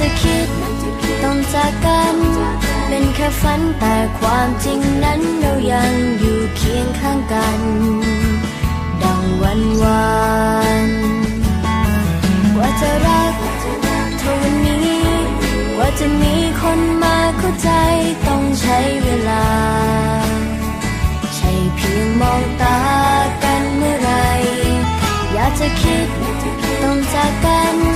จะคิดต้องจากกัน เป็นแค่ฝันแต่ความจริงนั้นเรายังอยู่เคียงข้างกัน ดังวันวานว่าจะรักเท่านี้ ว่าจะมีคนมาเข้าใจต้องใช้เวลา ใช่เพียงมองตากันเมื่อไร อยากจะคิดต้องจากกัน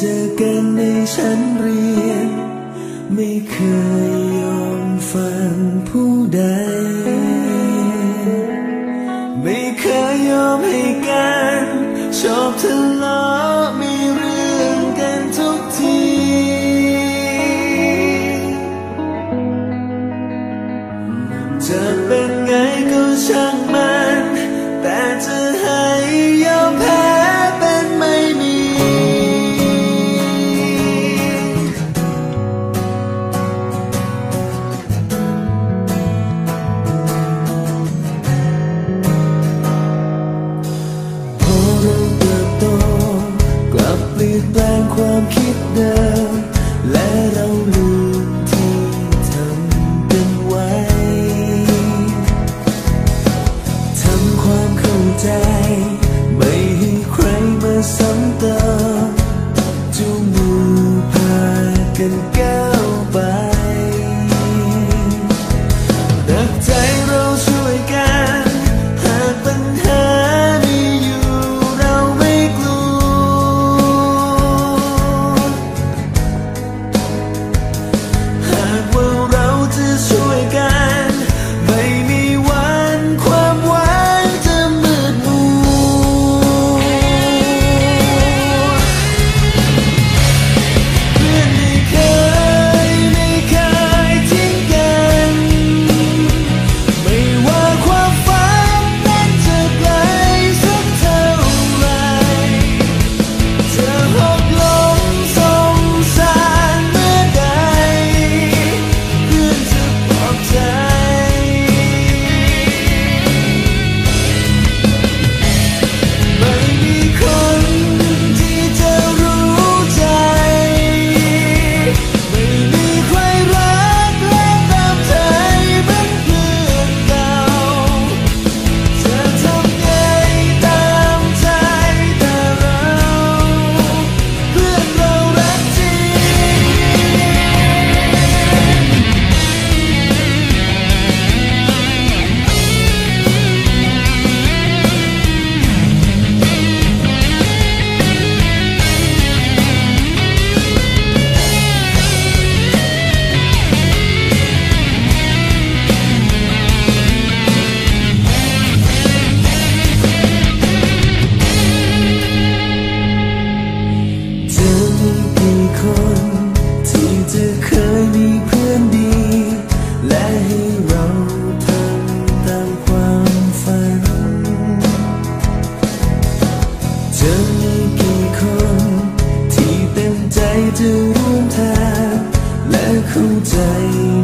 เจอกันในชั้นเรียน ไม่เคยยอมฟังผู้ใด ไม่เคยยอมให้กัน ชอบทะเลาะมี ความคิดเดิม และเราลืมที่ทำกันไว้ทำความเข้าใจ ไม่ให้ใครมาซ้ำเติมจูงมือพากันก้าว เข้าใจ